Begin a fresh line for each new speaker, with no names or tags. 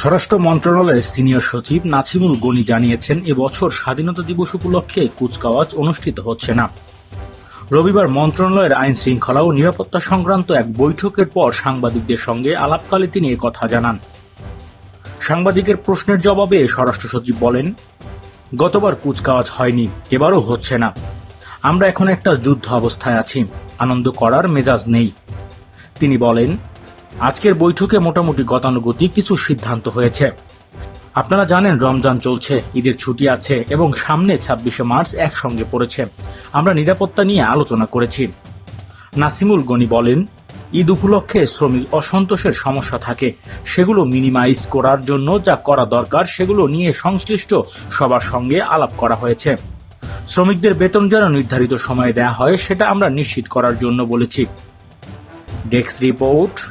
স্বরাষ্ট্র মন্ত্রণালয়ের সিনিয়র সচিব নাছিমুল গনি জানিয়েছেন, এবছর স্বাধীনতা দিবস উপলক্ষে কুচকাওয়াজ অনুষ্ঠিত হচ্ছে না। রবিবার মন্ত্রণালয়ের আইন শৃঙ্খলা ও নিরাপত্তা সংক্রান্ত এক বৈঠকের পর সাংবাদিকদের সঙ্গে আলাপকালে তিনি কথা জানান। সাংবাদিকের প্রশ্নের জবাবে স্বরাষ্ট্র সচিব বলেন, গতবার কুচকাওয়াজ হয়নি, এবারও হচ্ছে না। আমরা এখন একটা যুদ্ধ অবস্থায় আছি, আনন্দ করার মেজাজ নেই। তিনি বলেন আজকের বৈঠকে মোটামুটি গতানুগতিক কিছু সিদ্ধান্ত হয়েছে। আপনারা জানেন, রমজান চলছে, ঈদের ছুটি আছে এবং সামনে ছাব্বিশে মার্চ একসঙ্গে পড়েছে। আমরা নিরাপত্তা নিয়ে আলোচনা করেছি। নাসিমুল গনি বলেন, ঈদ উপলক্ষে শ্রমিক অসন্তোষের সমস্যা থাকে। সেগুলো মিনিমাইজ করার জন্য যা করা দরকার, সেগুলো নিয়ে সংশ্লিষ্ট সবার সঙ্গে আলাপ করা হয়েছে। শ্রমিকদের বেতন যেন নির্ধারিত সময়ে দেয়া হয়, সেটা আমরা নিশ্চিত করার জন্য বলেছি। Desk report